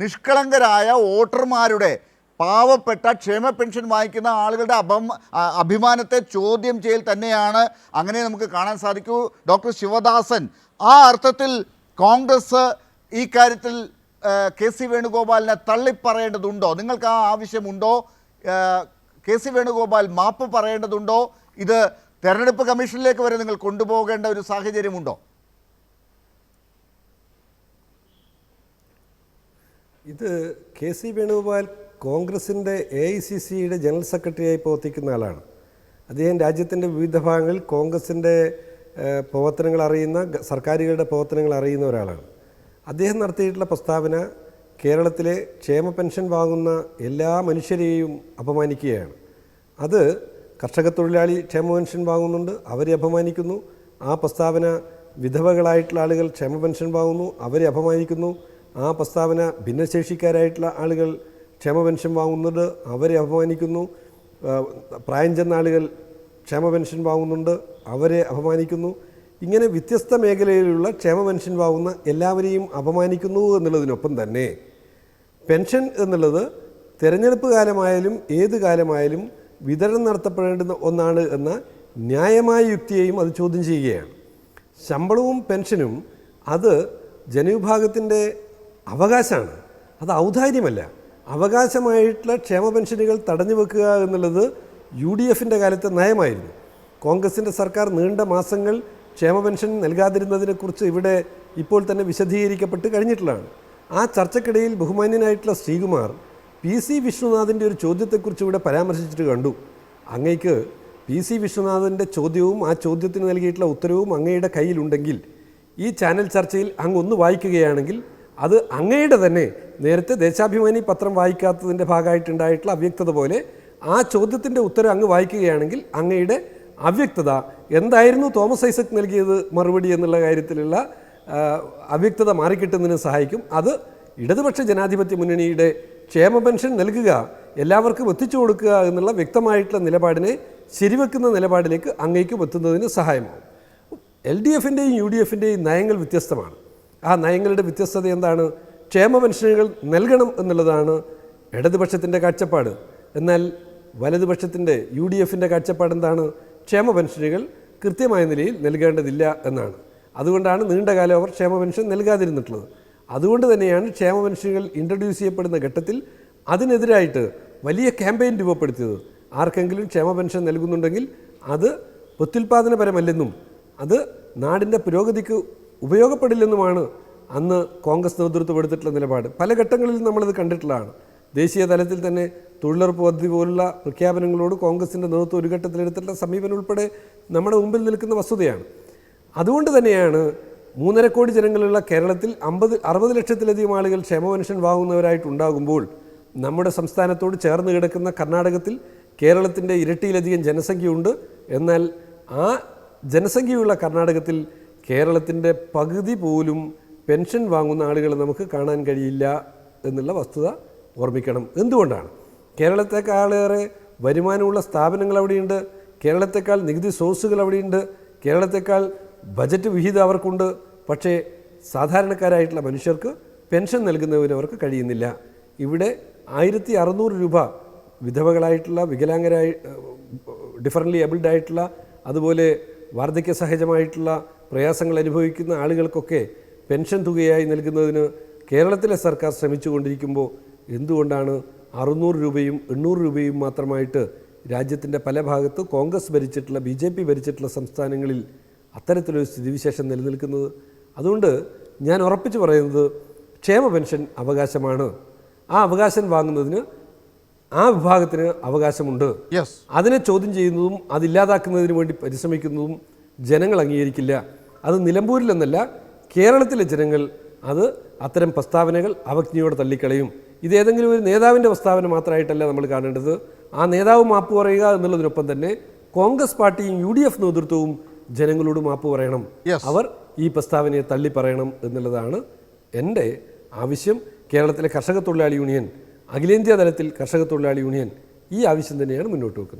നിഷ്കളങ്കരായ വോട്ടർമാരുടെ പാവപ്പെട്ട ക്ഷേമ പെൻഷൻ വാങ്ങിക്കുന്ന ആളുകളുടെ അപം അഭിമാനത്തെ ചോദ്യം ചെയ്യൽ തന്നെയാണ് അങ്ങനെ നമുക്ക് കാണാൻ സാധിക്കൂ. ഡോക്ടർ ശിവദാസൻ ആ അർത്ഥത്തിൽ കോൺഗ്രസ് ഈ കാര്യത്തിൽ കെ സി വേണുഗോപാലിനെ തള്ളിപ്പറയേണ്ടതുണ്ടോ? നിങ്ങൾക്ക് ആ ആവശ്യമുണ്ടോ? കെ സി വേണുഗോപാൽ മാപ്പ് പറയേണ്ടതുണ്ടോ? ഇത് തെരഞ്ഞെടുപ്പ് കമ്മീഷനിലേക്ക് വരെ നിങ്ങൾ കൊണ്ടുപോകേണ്ട ഒരു സാഹചര്യമുണ്ടോ? ഇത് കെ സി വേണുഗോപാൽ കോൺഗ്രസിന്റെ എ ഐ സി സിയുടെ ജനറൽ സെക്രട്ടറിയായി പ്രവർത്തിക്കുന്ന ആളാണ്. അദ്ദേഹം രാജ്യത്തിന്റെ വിവിധ ഭാഗങ്ങളിൽ കോൺഗ്രസിന്റെ പ്രവർത്തനങ്ങൾ അറിയുന്ന സർക്കാരുകളുടെ പ്രവർത്തനങ്ങൾ അറിയുന്ന ഒരാളാണ്. അദ്ദേഹം നടത്തിയിട്ടുള്ള പ്രസ്താവന കേരളത്തിലെ ക്ഷേമ പെൻഷൻ വാങ്ങുന്ന എല്ലാ മനുഷ്യരെയും അപമാനിക്കുകയാണ്. അത് കർഷക തൊഴിലാളി ക്ഷേമ പെൻഷൻ വാങ്ങുന്നുണ്ട് അവരെ അപമാനിക്കുന്നു. ആ പ്രസ്താവന വിധവകളായിട്ടുള്ള ആളുകൾ ക്ഷേമ പെൻഷൻ വാങ്ങുന്നു അവരെ അപമാനിക്കുന്നു. ആ പ്രസ്താവന ഭിന്നശേഷിക്കാരായിട്ടുള്ള ആളുകൾ ക്ഷേമ പെൻഷൻ വാങ്ങുന്നുണ്ട് അവരെ അപമാനിക്കുന്നു. പ്രായം ചെന്ന ആളുകൾ ക്ഷേമ പെൻഷൻ വാങ്ങുന്നുണ്ട് അവരെ അപമാനിക്കുന്നു. ഇങ്ങനെ വ്യത്യസ്ത മേഖലയിലുള്ള ക്ഷേമ പെൻഷൻ വാങ്ങുന്ന എല്ലാവരെയും അപമാനിക്കുന്നു എന്നുള്ളതിനൊപ്പം തന്നെ പെൻഷൻ എന്നുള്ളത് തിരഞ്ഞെടുപ്പ് കാലമായാലും ഏത് കാലമായാലും വിതരണം നടത്തപ്പെടേണ്ടുന്ന ഒന്നാണ് എന്ന ന്യായമായ യുക്തിയെയും അത് ചോദ്യം ചെയ്യുകയാണ്. ശമ്പളവും പെൻഷനും അത് ജനവിഭാഗത്തിന്റെ അവകാശമാണ്. അത് ഔദാര്യമല്ല. അവകാശമായിട്ടുള്ള ക്ഷേമ പെൻഷനുകൾ തടഞ്ഞു വെക്കുക എന്നുള്ളത് യു ഡി എഫിന്റെ കാലത്തെ നയമായിരുന്നു. കോൺഗ്രസിന്റെ സർക്കാർ നീണ്ട മാസങ്ങൾ ക്ഷേമ പെൻഷൻ നൽകാതിരുന്നതിനെക്കുറിച്ച് ഇവിടെ ഇപ്പോൾ തന്നെ വിശദീകരിക്കപ്പെട്ട് കഴിഞ്ഞിട്ടുള്ളതാണ്. ആ ചർച്ചക്കിടയിൽ ബഹുമാന്യനായിട്ടുള്ള ശ്രീകുമാർ പി സി വിശ്വനാഥിന്റെ ഒരു ചോദ്യത്തെക്കുറിച്ച് ഇവിടെ പരാമർശിച്ചിട്ട് കണ്ടു. അങ്ങയ്ക്ക് പി സി വിശ്വനാഥന്റെ ചോദ്യവും ആ ചോദ്യത്തിന് നൽകിയിട്ടുള്ള ഉത്തരവും അങ്ങയുടെ കയ്യിലുണ്ടെങ്കിൽ ഈ ചാനൽ ചർച്ചയിൽ അങ്ങ് ഒന്ന് വായിക്കുകയാണെങ്കിൽ അത് അങ്ങയുടെ തന്നെ നേരത്തെ ദേശാഭിമാനി പത്രം വായിക്കാത്തതിന്റെ ഭാഗമായിട്ടുണ്ടായിട്ടുള്ള അവ്യക്തത പോലെ ആ ചോദ്യത്തിന്റെ ഉത്തരം അങ്ങ് വായിക്കുകയാണെങ്കിൽ അങ്ങയുടെ അവ്യക്തത എന്തായിരുന്നു തോമസ് ഐസക് നൽകിയത് മറുപടി എന്നുള്ള കാര്യത്തിലുള്ള അവ്യക്തത മാറിക്കിട്ടുന്നതിന് സഹായിക്കും. അത് ഇടതുപക്ഷ ജനാധിപത്യ മുന്നണിയുടെ ക്ഷേമ പെൻഷൻ നൽകുക എല്ലാവർക്കും എത്തിച്ചു കൊടുക്കുക എന്നുള്ള വ്യക്തമായിട്ടുള്ള നിലപാടിനെ ശരിവെക്കുന്ന നിലപാടിലേക്ക് അങ്ങേക്കും എത്തുന്നതിന് സഹായമാവും എൽ ഡി എഫിന്റെയും യു ഡി എഫിന്റെയും നയങ്ങൾ വ്യത്യസ്തമാണ്. ആ നയങ്ങളുടെ വ്യത്യസ്തത എന്താണ്? ക്ഷേമ പെൻഷനുകൾ നൽകണം എന്നുള്ളതാണ് ഇടതുപക്ഷത്തിന്റെ കാഴ്ചപ്പാട്. എന്നാൽ വലതുപക്ഷത്തിന്റെ യു ഡി എഫിന്റെ കാഴ്ചപ്പാട് എന്താണ്? ക്ഷേമ പെൻഷനുകൾ കൃത്യമായ നിലയിൽ നൽകേണ്ടതില്ല എന്നാണ്. അതുകൊണ്ടാണ് നീണ്ടകാലം അവർ ക്ഷേമ പെൻഷൻ നൽകാതിരുന്നിട്ടുള്ളത്. അതുകൊണ്ട് തന്നെയാണ് ക്ഷേമ പെൻഷനുകൾ ഇൻട്രൊഡ്യൂസ് ചെയ്യപ്പെടുന്ന ഘട്ടത്തിൽ അതിനെതിരായിട്ട് വലിയ ക്യാമ്പയിൻ രൂപപ്പെടുത്തിയത്. ആർക്കെങ്കിലും ക്ഷേമ പെൻഷൻ നൽകുന്നുണ്ടെങ്കിൽ അത് പ്രത്യുൽപാദനപരമല്ലെന്നും അത് നാടിന്റെ പുരോഗതിക്ക് ഉപയോഗപ്പെടില്ലെന്നുമാണ് അന്ന് കോൺഗ്രസ് നേതൃത്വം എടുത്തിട്ടുള്ള നിലപാട്. പല ഘട്ടങ്ങളിൽ നമ്മളത് കണ്ടിട്ടുള്ളതാണ്. ദേശീയ തലത്തിൽ തന്നെ തൊഴിലുറപ്പ് പദ്ധതി പോലുള്ള പ്രഖ്യാപനങ്ങളോട് കോൺഗ്രസിന്റെ നേതൃത്വം ഒരു ഘട്ടത്തിൽ എടുത്തിട്ടുള്ള സമീപനം ഉൾപ്പെടെ നമ്മുടെ മുമ്പിൽ നിൽക്കുന്ന വസ്തുതയാണ്. അതുകൊണ്ട് തന്നെയാണ് മൂന്നര കോടി ജനങ്ങളുള്ള കേരളത്തിൽ അമ്പത് അറുപത് ലക്ഷത്തിലധികം ആളുകൾ ക്ഷേമപെൻഷൻ വാങ്ങുന്നവരായിട്ടുണ്ടാകുമ്പോൾ നമ്മുടെ സംസ്ഥാനത്തോട് ചേർന്ന് കിടക്കുന്ന കർണാടകത്തിൽ കേരളത്തിന്റെ ഇരട്ടിയിലധികം ജനസംഖ്യയുണ്ട്. എന്നാൽ ആ ജനസംഖ്യയുള്ള കർണാടകത്തിൽ കേരളത്തിന്റെ പകുതി പോലും പെൻഷൻ വാങ്ങുന്ന ആളുകൾ നമുക്ക് കാണാൻ കഴിയില്ല എന്നുള്ള വസ്തുത ഓർമ്മിക്കണം. എന്തുകൊണ്ടാണ്? കേരളത്തെക്കാളേറെ വരുമാനമുള്ള സ്ഥാപനങ്ങൾ അവിടെയുണ്ട്. കേരളത്തെക്കാൾ നികുതി സോഴ്സുകൾ അവിടെയുണ്ട്. കേരളത്തെക്കാൾ ബജറ്റ് വിഹിതം അവർക്കുണ്ട്. പക്ഷേ സാധാരണക്കാരായിട്ടുള്ള മനുഷ്യർക്ക് പെൻഷൻ നൽകുന്നതിന് അവർക്ക് കഴിയുന്നില്ല. ഇവിടെ ആയിരത്തി അറുന്നൂറ് രൂപ വിധവകളായിട്ടുള്ള വികലാംഗരായി ഡിഫറന്റ്ലി എബിൾഡ് ആയിട്ടുള്ള അതുപോലെ വാർദ്ധക്യ സഹജമായിട്ടുള്ള പ്രയാസങ്ങൾ അനുഭവിക്കുന്ന ആളുകൾക്കൊക്കെ പെൻഷൻ തുകയായി നൽകുന്നതിന് കേരളത്തിലെ സർക്കാർ ശ്രമിച്ചുകൊണ്ടിരിക്കുമ്പോൾ എന്തുകൊണ്ടാണ് അറുന്നൂറ് രൂപയും എണ്ണൂറ് രൂപയും മാത്രമായിട്ട് രാജ്യത്തിന്റെ പല ഭാഗത്ത് കോൺഗ്രസ് ഭരിച്ചിട്ടുള്ള ബി ജെ പി ഭരിച്ചിട്ടുള്ള സംസ്ഥാനങ്ങളിൽ അത്തരത്തിലൊരു സ്ഥിതിവിശേഷം നിലനിൽക്കുന്നത്? അതുകൊണ്ട് ഞാൻ ഉറപ്പിച്ചു പറയുന്നത് ക്ഷേമ പെൻഷൻ അവകാശമാണ്. ആ അവകാശം വാങ്ങുന്നതിന് ആ വിഭാഗത്തിന് അവകാശമുണ്ട്. യെസ് അതിനെ ചോദ്യം ചെയ്യുന്നതും അതില്ലാതാക്കുന്നതിന് വേണ്ടി പരിശ്രമിക്കുന്നതും ജനങ്ങൾ അംഗീകരിക്കില്ല. അത് നിലമ്പൂരിലെന്നല്ല കേരളത്തിലെ ജനങ്ങൾ അത് അത്തരം പ്രസ്താവനകൾ അവജ്ഞയോടെ തള്ളിക്കളയും. ഇത് ഏതെങ്കിലും ഒരു നേതാവിന്റെ പ്രസ്താവന മാത്രമായിട്ടല്ല നമ്മൾ കാണേണ്ടത്. ആ നേതാവ് മാപ്പ് പറയുക എന്നുള്ളതിനൊപ്പം തന്നെ കോൺഗ്രസ് പാർട്ടിയും യു ഡി എഫ് നേതൃത്വവും ജനങ്ങളോട് മാപ്പ് പറയണം. അവർ ഈ പ്രസ്താവനയെ തള്ളി പറയണം എന്നുള്ളതാണ് എന്റെ ആവശ്യം. കേരളത്തിലെ കർഷക തൊഴിലാളി യൂണിയൻ അഖിലേന്ത്യാ തലത്തിൽ കർഷക തൊഴിലാളി യൂണിയൻ ഈ ആവശ്യം തന്നെയാണ് മുന്നോട്ട് വെക്കുന്നത്.